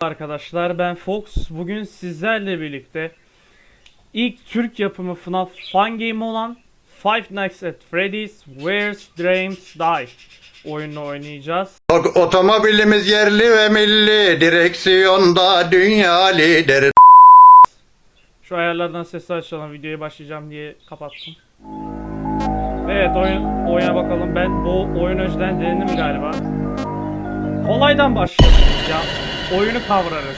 Arkadaşlar ben Fox. Bugün sizlerle birlikte ilk Türk yapımı FNAF Fun Game olan Five Nights at Freddy's Where's Dreams Die oyununu oynayacağız. Otomobilimiz yerli ve milli, direksiyonda dünya lideri. Şu ayarlardan sesi açalım videoya başlayacağım diye kapattım. Evet oyun, oyuna bakalım. Ben bu oyun önceden denedim galiba. Kolaydan başlayalım ya. Oyunu kavrarız.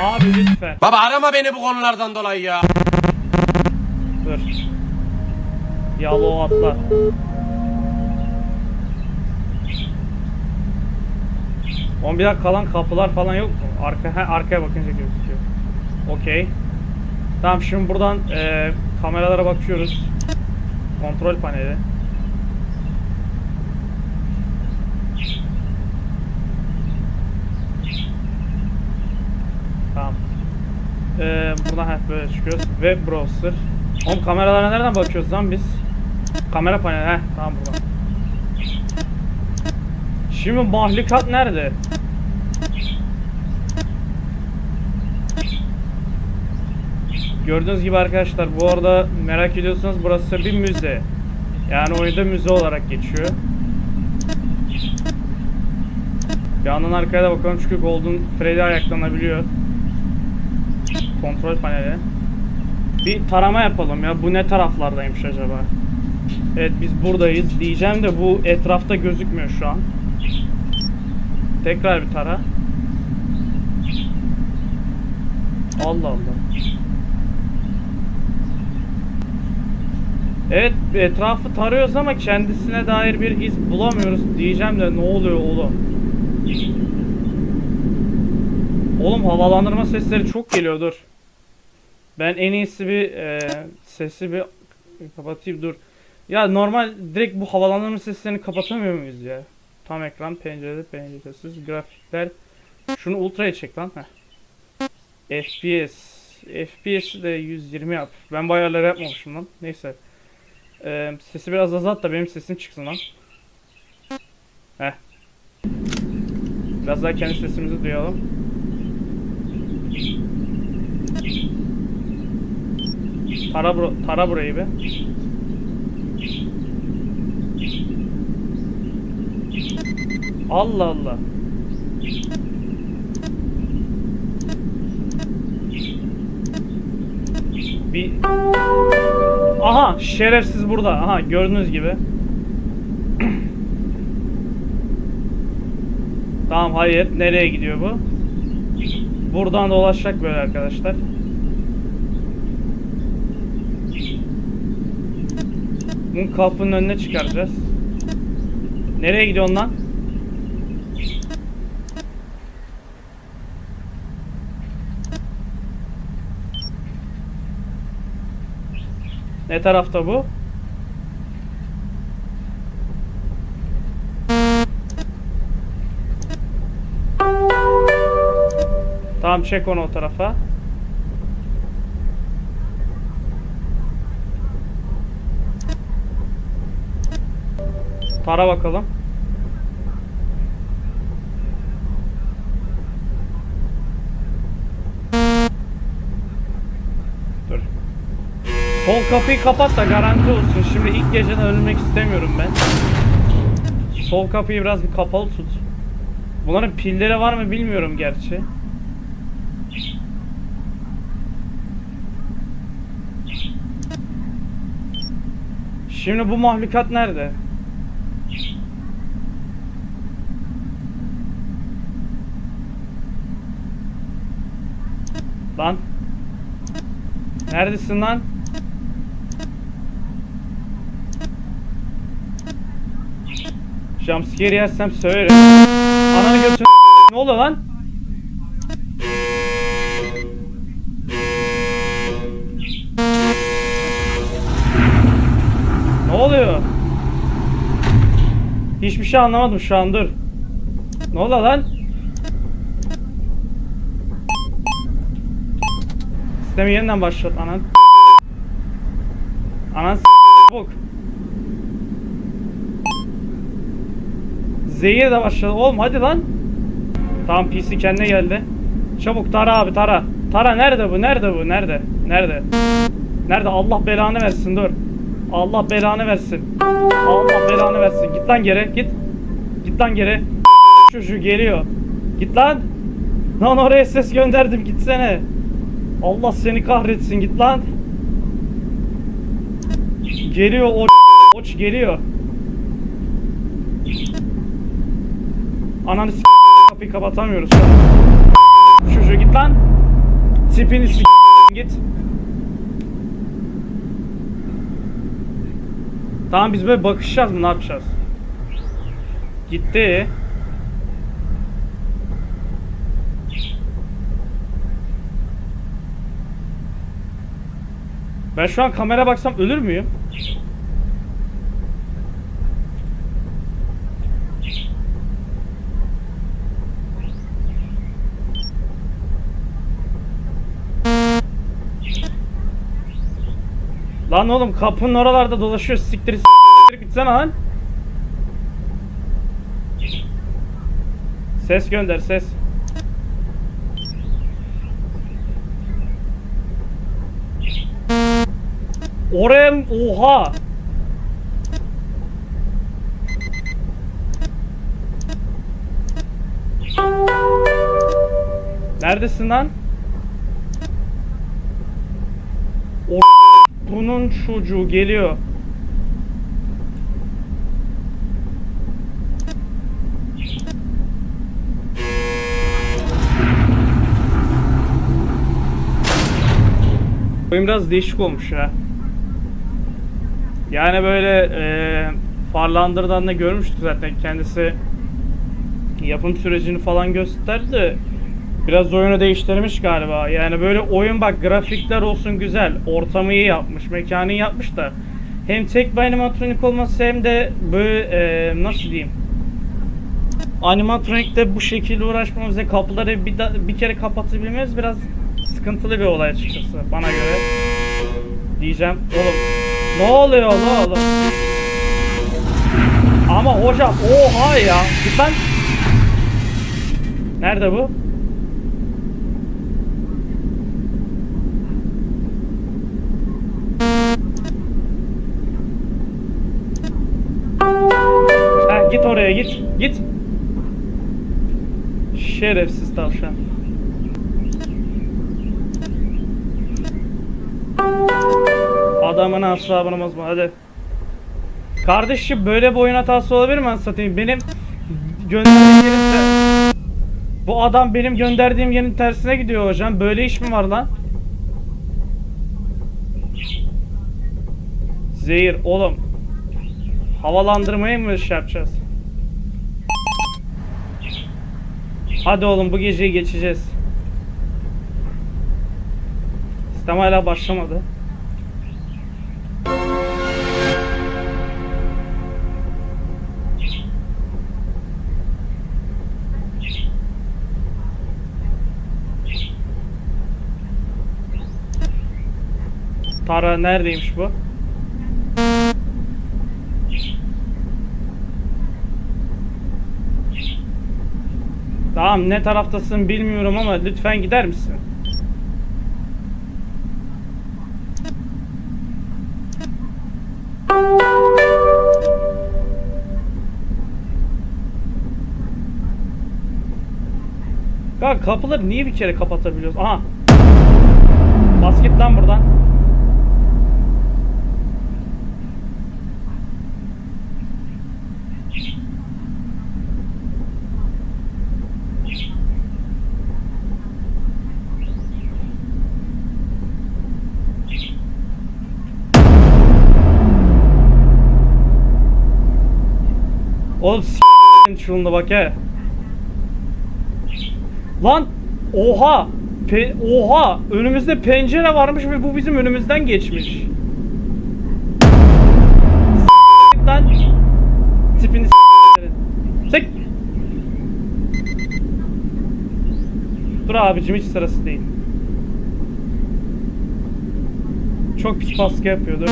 Abi lütfen. Baba arama beni bu konulardan dolayı ya. Dur. Yalo atla. On bir dakika kalan kapılar falan yok mu? Arka, he, arkaya bakınca gözüküyor. Okey. Tamam şimdi buradan e, kameralara bakıyoruz. Kontrol paneli. Tamam. Ee, buradan hep böyle çıkıyoruz. Web browser. Oğlum kameralara nereden bakıyoruz lan biz? Kamera paneli heh tamam buradan. Şimdi mahlukat nerede? Gördüğünüz gibi arkadaşlar bu arada merak ediyorsanız burası bir müze. Yani oyunda müze olarak geçiyor. Bir yandan arkaya da bakalım çünkü Golden Freddy ayaklanabiliyor. Kontrol paneli. Bir tarama yapalım ya. Bu ne taraflardaymış acaba? Evet biz buradayız diyeceğim de bu etrafta gözükmüyor şu an. Tekrar bir tara. Allah Allah. Evet etrafı tarıyoruz ama kendisine dair bir iz bulamıyoruz diyeceğim de ne oluyor oğlum? Oğlum havalandırma sesleri çok geliyor dur. Ben en iyisi bir e, sesi bir kapatayım dur. Ya normal direkt bu havalandırma seslerini kapatamıyor muyuz ya? Tam ekran pencerede penceresiz grafikler. Şunu ultra'ya çek lan. Heh. FPS. FPS de 120 yap. Ben bu ayarları yapmamışım lan. Neyse. Ee, sesi biraz azalt da benim sesim çıksın lan. Heh. Biraz daha kendi sesimizi duyalım. Tara, bur tara burayı bir. Allah Allah. Bir Aha şerefsiz burada. Aha gördüğünüz gibi. tamam hayır. Nereye gidiyor bu? Buradan dolaşacak böyle arkadaşlar. Bunu kapının önüne çıkaracağız. Nereye gidiyorsun lan? Ne tarafta bu? Tamam çek onu o tarafa. Tara bakalım. Sol kapıyı kapat da garanti olsun. Şimdi ilk geceden ölmek istemiyorum ben. Sol kapıyı biraz bir kapalı tut. Bunların pilleri var mı bilmiyorum gerçi. Şimdi bu mahlukat nerede? Lan. Neredesin lan? Jumpscare yersem söylerim. Ananı götür. Ne oluyor lan? Ne oluyor? Hiçbir şey anlamadım şu an dur. Ne oluyor lan? Sistemi yeniden başlat anan. Anan s- Zehir de başladı. Oğlum hadi lan. Tamam PC kendine geldi. Çabuk tara abi tara. Tara nerede bu? Nerede bu? Nerede? Nerede? Nerede? Allah belanı versin dur. Allah belanı versin. Allah belanı versin. Git lan geri git. Git lan geri. Çocuğu geliyor. Git lan. Lan oraya ses gönderdim gitsene. Allah seni kahretsin git lan. Geliyor o oç geliyor. Ananı s- kapıyı kapatamıyoruz. Çocuğu git lan. Tipini s- git. Tamam biz böyle bakışacağız mı ne yapacağız? Gitti. Ben şu an kamera baksam ölür müyüm? Lan oğlum kapının oralarda dolaşıyor siktir s**tir gitsene lan. Ses gönder ses. Oraya oha. Neredesin lan? O bunun çocuğu geliyor. Oyun biraz değişik olmuş ya. Yani böyle e, Farlandır'dan da görmüştük zaten kendisi yapım sürecini falan gösterdi. Biraz oyunu değiştirmiş galiba. Yani böyle oyun bak grafikler olsun güzel. Ortamı iyi yapmış. Mekanı yapmış da. Hem tek bir animatronik olması hem de böyle e, nasıl diyeyim. Animatronikte bu şekilde uğraşmamız ve kapıları bir, da, bir kere kapatabilmemiz biraz sıkıntılı bir olay açıkçası bana göre. Diyeceğim. Oğlum ne oluyor lan oğlum? Ama hocam oha ya. Lan. Nerede bu? Ha git oraya git. Git. Şerefsiz tavşan. Adamın asabını bozma hadi. Kardeşim böyle bir oyun hatası olabilir mi satayım? Benim gönderdiğim yerin Bu adam benim gönderdiğim yerin tersine gidiyor hocam. Böyle iş mi var lan? Zehir oğlum. Havalandırmayı mı şey yapacağız? Hadi oğlum bu geceyi geçeceğiz. Sistem hala başlamadı. Tara neredeymiş bu? Tamam ne taraftasın bilmiyorum ama lütfen gider misin? Kanka kapıları niye bir kere kapatabiliyoruz? Aha. Bas git lan buradan. Oğlum s***in şunu bak he. Lan oha Pe- oha önümüzde pencere varmış ve bu bizim önümüzden geçmiş. Lan tipini. Sık. Dur abicim hiç sırası değil. çok pis baskı yapıyordu.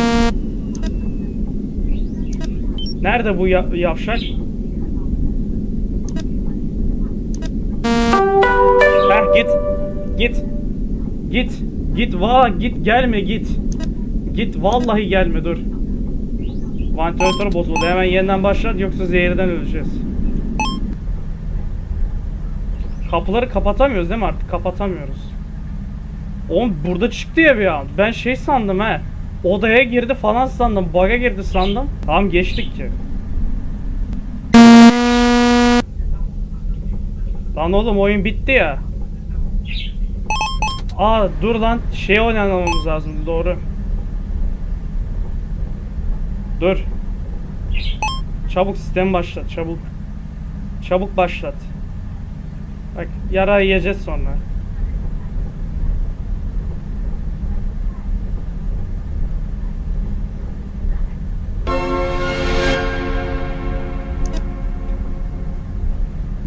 Nerede bu ya- yavşak? Git. Git. Git. Git va git gelme git. Git vallahi gelme dur. Vantilatör bozuldu. Hemen yeniden başlat yoksa zehirden öleceğiz. Kapıları kapatamıyoruz değil mi artık? Kapatamıyoruz. Oğlum burada çıktı ya bir an. Ben şey sandım he. Odaya girdi falan sandım. Bug'a girdi sandım. Tamam geçtik ki. Lan oğlum oyun bitti ya. Aa dur lan şey oynamamız lazım doğru. Dur. Çabuk sistem başlat çabuk. Çabuk başlat. Bak yara yiyeceğiz sonra.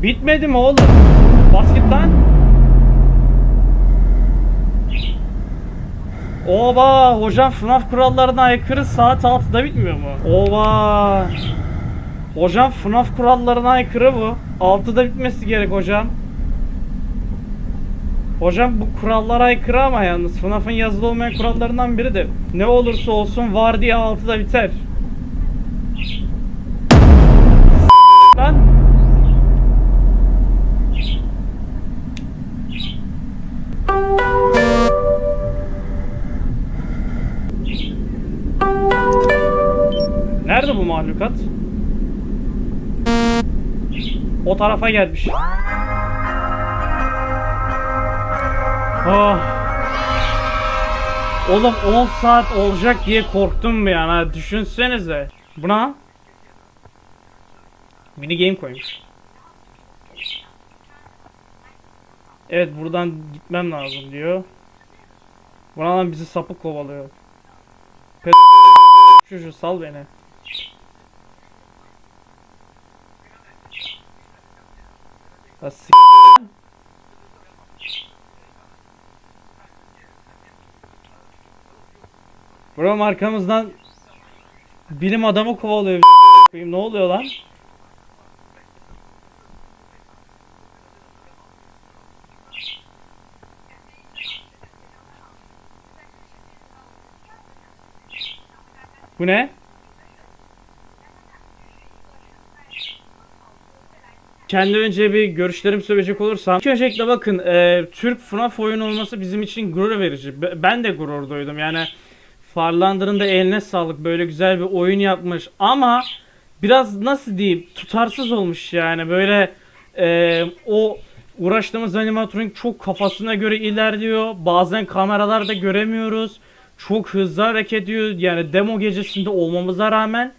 Bitmedi mi oğlum? Bas git lan. Oba hocam FNAF kurallarına aykırı saat 6'da bitmiyor mu? Oba. Hocam FNAF kurallarına aykırı bu. 6'da bitmesi gerek hocam. Hocam bu kurallara aykırı ama yalnız FNAF'ın yazılı olmayan kurallarından biridir. Ne olursa olsun var diye 6'da biter. Nerede bu mahlukat? O tarafa gelmiş. Oh. Oğlum 10 saat olacak diye korktum bir an ha. Düşünsenize. Buna mini game koymuş. Evet buradan gitmem lazım diyor. Buradan bizi sapık kovalıyor. Şu şu sal beni. Ha, s- Bro arkamızdan bilim adamı kovalıyor. Ne oluyor lan? Bu ne? Kendi önce bir görüşlerimi söyleyecek olursam İlk öncelikle bakın e, Türk FNAF oyunu olması bizim için gurur verici. Be- Ben de gurur duydum. Yani Farlander'ın da eline sağlık böyle güzel bir oyun yapmış. Ama biraz nasıl diyeyim tutarsız olmuş yani. Böyle e, o uğraştığımız animatronik çok kafasına göre ilerliyor. Bazen kameralarda göremiyoruz. Çok hızlı hareket ediyor. Yani demo gecesinde olmamıza rağmen.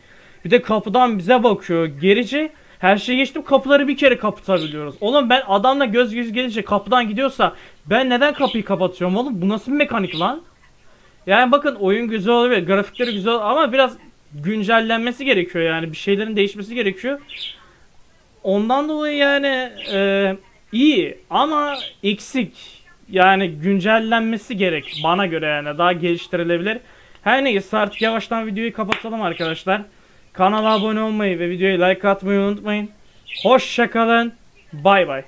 Bir de kapıdan bize bakıyor. Gerici her şeyi geçtim kapıları bir kere kapatabiliyoruz. Oğlum ben adamla göz göz gelince kapıdan gidiyorsa ben neden kapıyı kapatıyorum oğlum? Bu nasıl bir mekanik lan? Yani bakın oyun güzel olabilir, grafikleri güzel ama biraz güncellenmesi gerekiyor yani bir şeylerin değişmesi gerekiyor. Ondan dolayı yani e, iyi ama eksik. Yani güncellenmesi gerek bana göre yani daha geliştirilebilir. Her neyse artık yavaştan videoyu kapatalım arkadaşlar. Kanala abone olmayı ve videoya like atmayı unutmayın. Hoşçakalın. Bay bay.